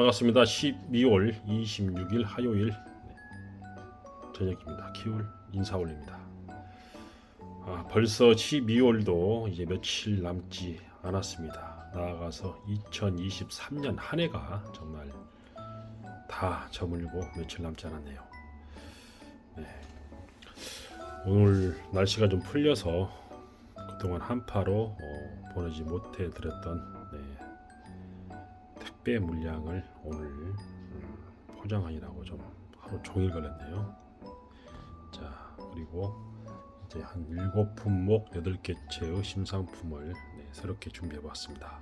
반갑습니다. 12월 26일 화요일 네, 저녁입니다. 키울 인사 올립니다. 아, 벌써 12월도 이제 며칠 남지 않았습니다. 나아가서 2023년 한 해가 정말 다 저물고 며칠 남지 않았네요. 네. 오늘 날씨가 좀 풀려서 그동안 한파로 어, 보내지 못해 드렸던 100배 물량을 오늘 음, 포장하느라고 좀 하루 종일 걸렸네요. 자, 그리고 이제 한 7품목 8개체의 신상품을 네, 새롭게 준비해 봤습니다.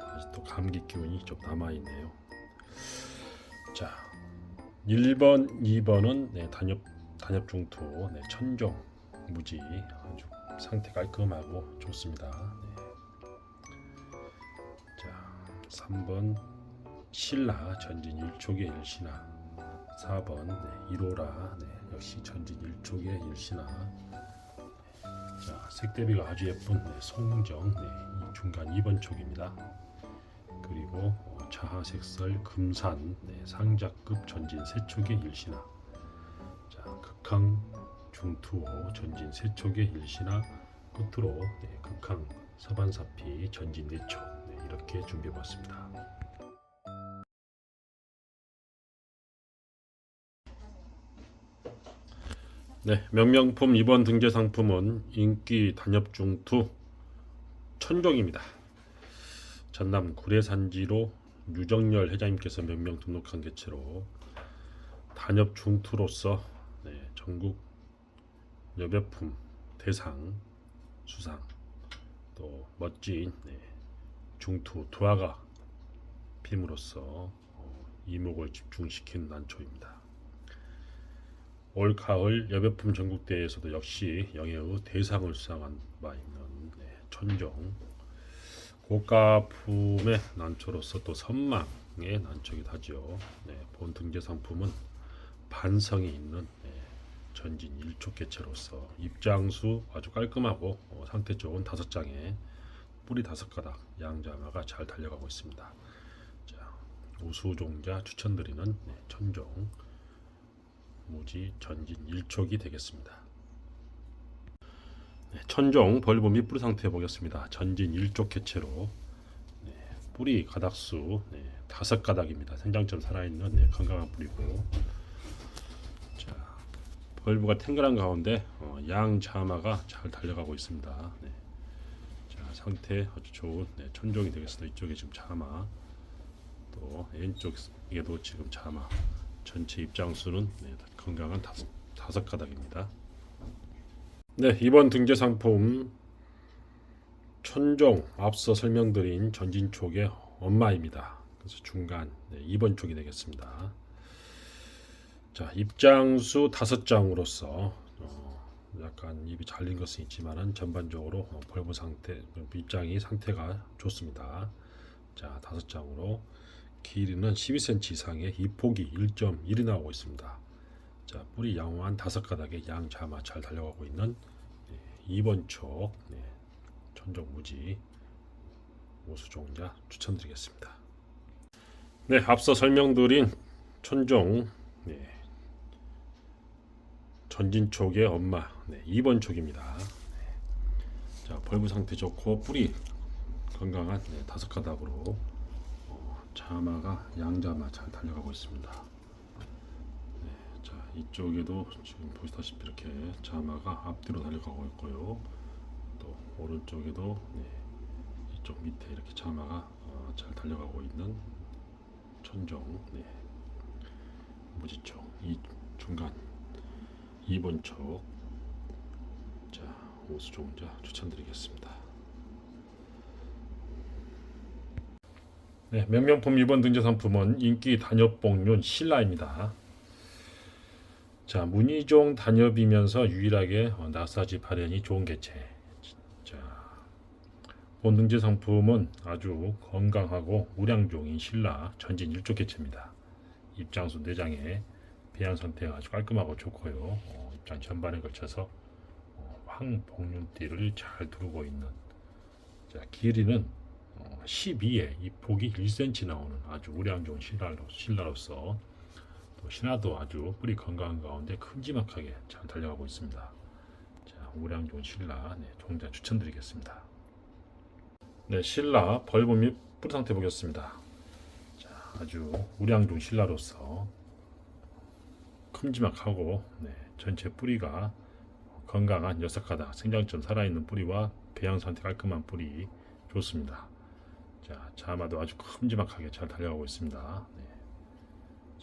아직도 감기 기운이 좀 남아 있네요. 자, 1번, 2번은 네, 단엽 단엽 중토 네, 천종 무지 아주 상태 깔끔하고 좋습니다. 네. 자, 3번 신라 전진 일촉의 일신화 4번 네, 1호라. 네, 역시 전진 일촉의 일신화 자, 색대비가 아주 예쁜 네, 송정. 네, 이 중간 2번 촉입니다. 그리고 어, 자하색설 금산. 네, 상자급 전진 세촉의 일신화 자, 극항 중투호 전진 세촉의 일신화 끝으로 네, 극항 서반사피 전진 내촉 네, 이렇게 준비해 봤습니다. 네, 명명품 이번 등재 상품은 인기 단엽 중투 천종입니다. 전남 구례산지로 유정열 회장님께서 명명 등록한 개체로 단엽 중투로서 네, 전국 여배품 대상 수상 또 멋진 네, 중투 두화가 빔으로써 어, 이목을 집중시킨 난초입니다. 올 가을 여배품 전국대회에서도 역시 영예의 대상을 수상한 바 있는 네, 천종 고가품의 난초로서 또 선망의 난초이기도 하죠. 네, 본 등재 상품은 반성이 있는 네, 전진 일촉 개체로서 입장수 아주 깔끔하고 어, 상태 좋은 다섯 장에 뿌리 다섯 가닥 양자마가 잘 달려가고 있습니다. 자, 우수종자 추천드리는 네, 천종 무지 전진 일촉이 되겠습니다. 네, 천종 및 뿌리 상태 보겠습니다. 전진 일촉 개체로 네, 뿌리 가닥수 네, 다섯 가닥입니다. 생장점 살아있는 네, 건강한 뿌리고 자 벌브가 탱글한 가운데 어, 양 자마가 잘 달려가고 있습니다. 네. 자 상태 아주 좋은 네, 천종이 되겠습니다. 이쪽에 지금 자마 또 왼쪽에도 지금 자마 전체 입장수는 네, 건강한 다섯, 다섯 가닥입니다. 네 이번 등재 상품 천종 앞서 설명드린 전진촉의 엄마입니다. 그래서 중간 네, 2번 쪽이 되겠습니다. 자 입장수 다섯 장으로서 어, 약간 입이 잘린 것은 있지만은 전반적으로 어, 벌브 상태 입장이 상태가 좋습니다. 자 다섯 장으로 길이는 12cm 이상의 이 폭이 1.1이 나오고 있습니다. 자 뿌리 양호한 다섯 가닥의 양 자마 잘 달려가고 있는 네, 2번 촉 네, 천정무지 오수종자 추천드리겠습니다. 네 앞서 설명드린 천종 네, 전진촉의 엄마 네, 2번 촉입니다. 네. 자 벌브 상태 좋고 뿌리 건강한 네, 다섯 가닥으로 어, 자마가 양자마 잘 달려가고 있습니다. 네, 자 이쪽에도 지금 보시다시피 이렇게 자마가 앞뒤로 달려가고 있고요. 또 오른쪽에도 네, 이쪽 밑에 이렇게 자마가 어, 잘 달려가고 있는 천정 네, 무지촉 이 중간 2번 촉. 자, 오수 종자 추천드리겠습니다. 네, 명명품 2번 등재 상품은 인기 단엽봉륜 신라입니다. 자, 문희종 단엽이면서 유일하게 어, 나사지 발현이 좋은 개체. 자, 본 등재 상품은 아주 건강하고 우량종인 신라 전진 일조 개체입니다. 입장수 4장에 배양 상태가 아주 깔끔하고 좋고요. 어, 입장 전반에 걸쳐서 어, 황복륜띠를 잘 두르고 있는 자, 길이는 어, 12에 이 폭이 1cm 나오는 아주 우량 좋은 신라로, 신라로서 또 신화도 아주 뿌리 건강한 가운데 큼지막하게 잘 달려가고 있습니다. 자, 우량 좋은 신라 네, 종자 추천드리겠습니다. 네, 신라 벌브 및 뿌리 상태 보겠습니다. 자, 아주 우량 좋은 신라로서 큼지막하고 네, 전체 뿌리가 건강한 가닥 생장점 살아있는 뿌리와 배양 상태 깔끔한 뿌리 좋습니다. 자, 자마도 아주 큼지막하게 잘 달려가고 있습니다. 네.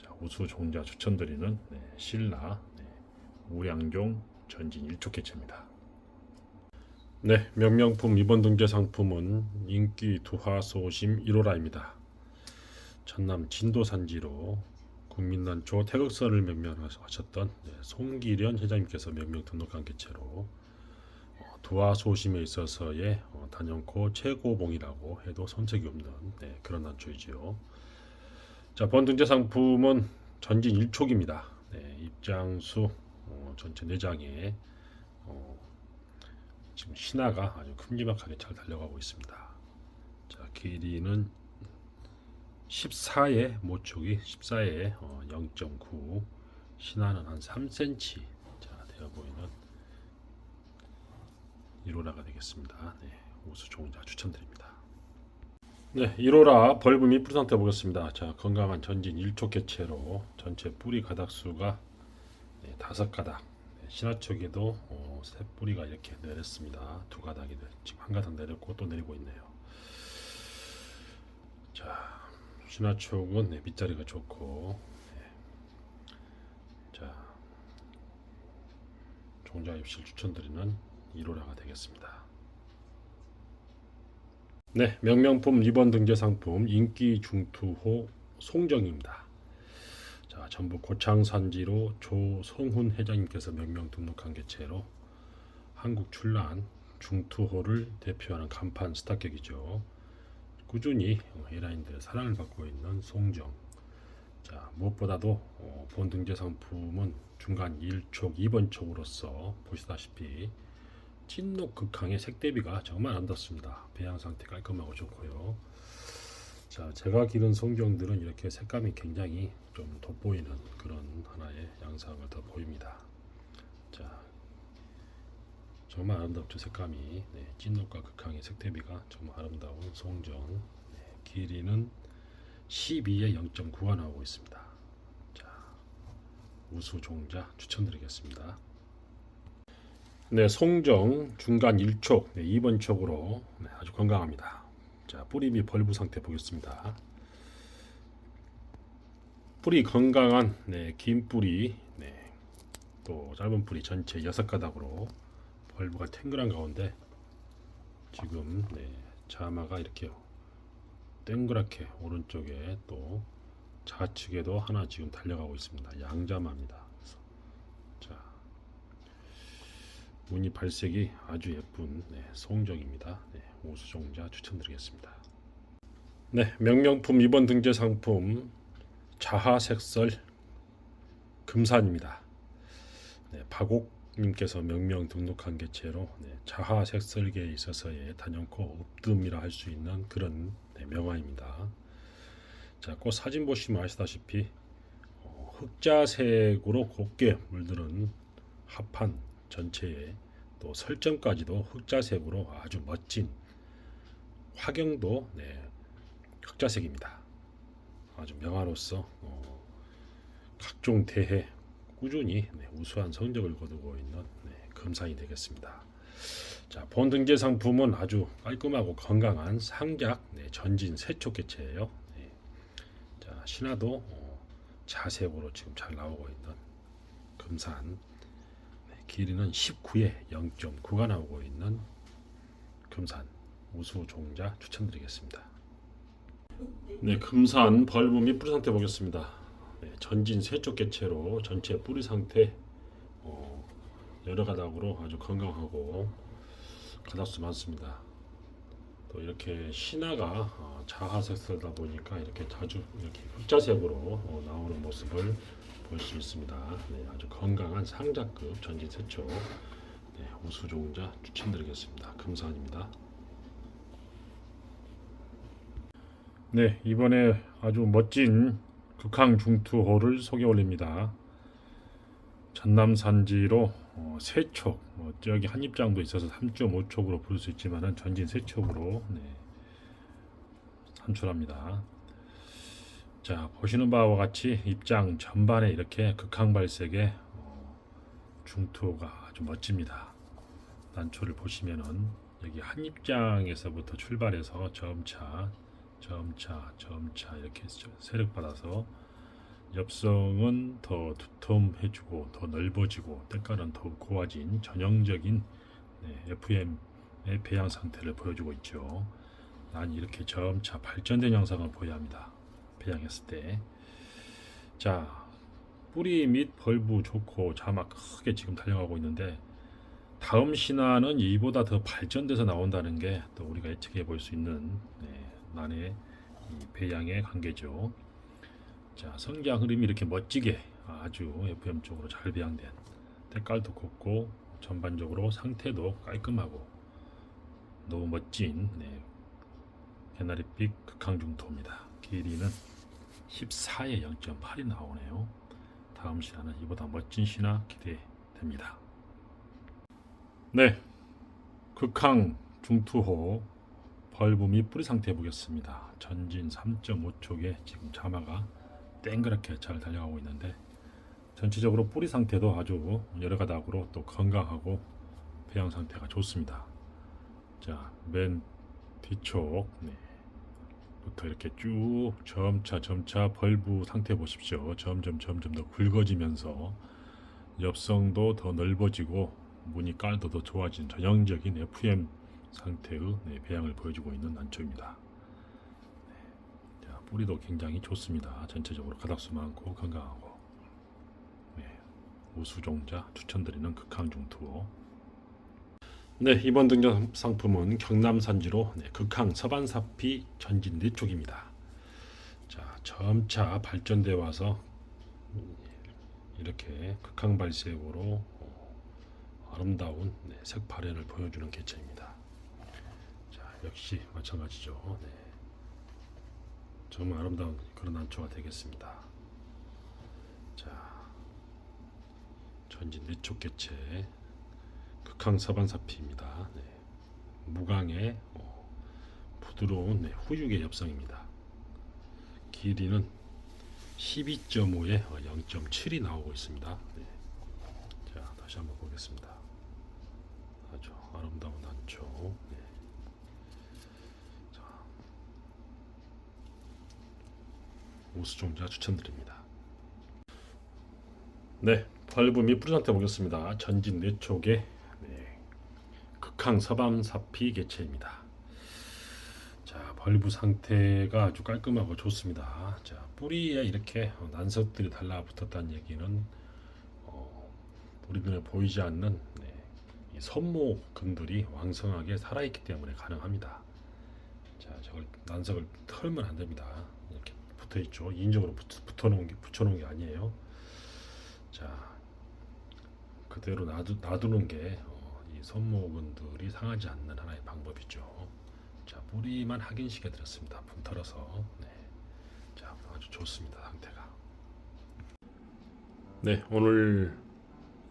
자, 우수 종자 추천드리는 네, 신라 네, 우량종 전진 일촉 개체입니다. 네, 명명품 이번 등재 상품은 인기 두화 소심 1호라입니다. 전남 진도 산지로 국민난초 태극선을 명명하셨던 네, 송기련 회장님께서 명명 등록한 개체로 어, 두화 소심에 있어서의 어, 단연코 최고봉이라고 해도 손색이 없는 네, 그런 난초이지요. 자, 번등재 상품은 전진 1촉입니다. 네, 입장수 어, 전체 내장에 어, 지금 신화가 아주 큼지막하게 잘 달려가고 있습니다. 자, 길이는 14의 모촉이 14의 어, 0.9 신화는 한 3cm 자, 되어 보이는 1호라가 되겠습니다. 네, 우수 종자 추천드립니다. 네, 1호라 벌브 및 뿌리 상태 보겠습니다. 자, 건강한 전진 1촉 개체로 전체 뿌리 가닥수가 네, 다섯 가닥. 네, 신화촉에도 어, 세 뿌리가 이렇게 내렸습니다. 두 가닥이 내- 지금 한 가닥 내렸고 또 내리고 있네요. 자, 신화촉은 네, 밑자리가 좋고, 네. 자, 종자 입실 추천드리는 1호라가 되겠습니다. 네, 명명품 리본 등재 상품 인기 중투호 송정입니다. 자, 전북 고창산지로 조성훈 회장님께서 명명 등록한 개체로 한국 출란 중투호를 대표하는 간판 스타격이죠. 꾸준히 에라인들의 사랑을 받고 있는 송정. 자, 무엇보다도 어, 본 등재 상품은 중간 1촉, 2번 촉으로서 보시다시피 찐녹 극항의 색 대비가 정말 아름답습니다. 배양 상태 깔끔하고 좋고요. 자, 제가 기른 송정들은 이렇게 색감이 굉장히 좀 돋보이는 그런 하나의 양상을 더 보입니다. 자, 정말 아름답죠 색감이. 네, 찐녹과 극항의 색 대비가 정말 아름다운 송정. 네, 길이는 12에 0.9가 나오고 있습니다. 자, 우수 종자 추천드리겠습니다. 네, 송정 중간 1촉, 네, 2번 촉으로 네, 아주 건강합니다. 자, 뿌리 및 벌브 상태 보겠습니다. 뿌리 건강한 네, 긴 뿌리, 네, 또 짧은 뿌리 전체 여섯 가닥으로 벌브가 탱글한 가운데 지금 네, 자마가 이렇게 땡그랗게 오른쪽에 또 좌측에도 하나 지금 달려가고 있습니다. 양자마입니다. 자, 무늬 발색이 아주 예쁜 네, 송정입니다. 네, 우수종자 추천드리겠습니다. 네, 명명품 이번 등재 상품 자하색설 금산입니다. 네, 박옥 님께서 명명 등록한 개체로 네, 자하 색설계에 있어서의 단연코 읍듬이라 할 수 있는 그런 네, 명화입니다. 자, 꽃 사진 보시면 아시다시피 어, 흑자색으로 곱게 물드는 합판 전체에 또 설정까지도 흑자색으로 아주 멋진 화경도 네, 흑자색입니다. 아주 명화로서 어, 각종 대회 꾸준히 네, 우수한 성적을 거두고 있는 네, 금산이 되겠습니다. 자, 본 등재 상품은 아주 깔끔하고 건강한 상작 네, 전진 세촉 개체예요. 네. 자, 신화도 어, 자색으로 지금 잘 나오고 있는 금산 네, 길이는 19에 0.9가 나오고 있는 금산 우수 종자 추천드리겠습니다. 네, 금산 벌브 및 뿌리 상태 보겠습니다. 네, 전진 세쪽 개체로 전체 뿌리 상태 어, 여러 가닥으로 아주 건강하고 가닥수 많습니다. 또 이렇게 신화가 어, 자하색설다 보니까 이렇게 자주 이렇게 흑자색으로 어, 나오는 모습을 볼 수 있습니다. 네, 아주 건강한 상자급 전진 세초 네, 우수 종자 추천드리겠습니다. 금산입니다. 네, 이번에 아주 멋진 극항 중투호를 소개 올립니다. 전남 산지로 어, 세촉, 뭐 저기 한 입장도 있어서 3.5촉으로 부를 수 있지만은 전진 세촉으로 네, 산출합니다. 자, 보시는 바와 같이 입장 전반에 이렇게 극항 발색의 어, 중투호가 아주 멋집니다. 난초를 보시면은 여기 한 입장에서부터 출발해서 점차 점차 점차 이렇게 세력 받아서 엽성은 더 두툼해지고 더 넓어지고 때깔은 더욱 고와진 전형적인 네, FM의 배양 상태를 보여주고 있죠. 난 이렇게 점차 발전된 영상을 보여야 합니다. 배양했을 때. 자, 뿌리 및 벌부 좋고 자막 크게 지금 달려가고 있는데 다음 신화는 이보다 더 발전돼서 나온다는 게 또 우리가 예측해 볼 수 있는 네, 이 배양의 관계죠. 자, 성장 흐름이 이렇게 멋지게 아주 FM 쪽으로 잘 배양된 때깔도 곱고 전반적으로 상태도 깔끔하고 너무 멋진 네, 개나리빛 극항중토입니다. 길이는 14에 0.8이 나오네요. 다음 신화는 이보다 멋진 신화 기대됩니다. 네, 극항 중투호 벌브 및 뿌리 상태 보겠습니다. 전진 3.5촉에 지금 자마가 땡그랗게 잘 달려가고 있는데 전체적으로 뿌리 상태도 아주 여러 가닥으로 또 건강하고 배양 상태가 좋습니다. 자, 맨 뒤쪽 네. 부터 이렇게 쭉 점차 점차 벌브 상태 보십시오. 점점 점점 더 굵어지면서 엽성도 더 넓어지고 무늬 깔도 더 좋아진 전형적인 FM 상태의 네, 배양을 보여주고 있는 난초입니다. 네, 자, 뿌리도 굉장히 좋습니다. 전체적으로 가닥수 많고 건강하고 네, 우수종자 추천드리는 극항중투 네 이번 등장 상품은 경남 산지로 네, 극항 서반사피 전진 네쪽입니다. 자 점차 발전되어 와서 이렇게 극항 발색으로 아름다운 네, 색 발현을 보여주는 개체입니다. 자, 역시 마찬가지죠. 네. 정말 아름다운 그런 안초가 되겠습니다. 자, 전진 내촉 개체 극항 서반사피입니다. 네. 무광의 어, 부드러운 네, 후육의 엽성입니다. 길이는 12.5에 0.7이 나오고 있습니다. 네. 자, 다시 한번 보겠습니다. 아주 아름다운 안초. 네. 우수종자 추천드립니다. 네, 벌브 및 뿌리 상태 보겠습니다. 전진 내촉의 네, 극항 서밤사피 개체입니다. 자, 벌브 상태가 아주 깔끔하고 좋습니다. 자, 뿌리에 이렇게 난석들이 달라붙었다는 얘기는 어, 우리 눈에 보이지 않는 네, 이 선모근들이 왕성하게 살아있기 때문에 가능합니다. 자, 저걸 난석을 털면 안 됩니다. 붙어 있죠. 인적으로 붙어 놓은 게 붙여 놓은 게 아니에요. 자, 그대로 놔두, 놔두는 게 어, 이 선모근들이 상하지 않는 하나의 방법이죠. 자, 뿌리만 확인시켜 드렸습니다. 분 털어서. 네. 자, 아주 좋습니다. 상태가. 네, 오늘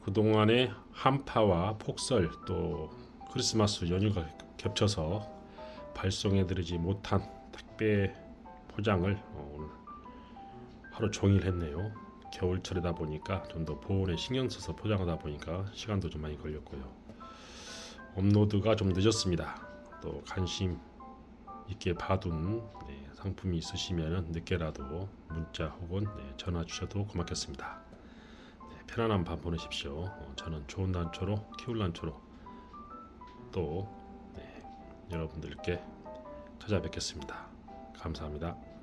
그동안에 한파와 폭설 또 크리스마스 연휴가 겹쳐서 발송해드리지 못한 택배 포장을 어, 하루 종일 했네요. 겨울철이다 보니까 좀 더 보온에 신경 써서 포장하다 보니까 시간도 좀 많이 걸렸고요. 업로드가 좀 늦었습니다. 또 관심 있게 봐둔 네, 상품이 있으시면 늦게라도 문자 혹은 네, 전화 주셔도 고맙겠습니다. 네, 편안한 밤 보내십시오. 어, 저는 좋은 난초로 키울 난초로 또 네, 여러분들께 찾아뵙겠습니다. 감사합니다.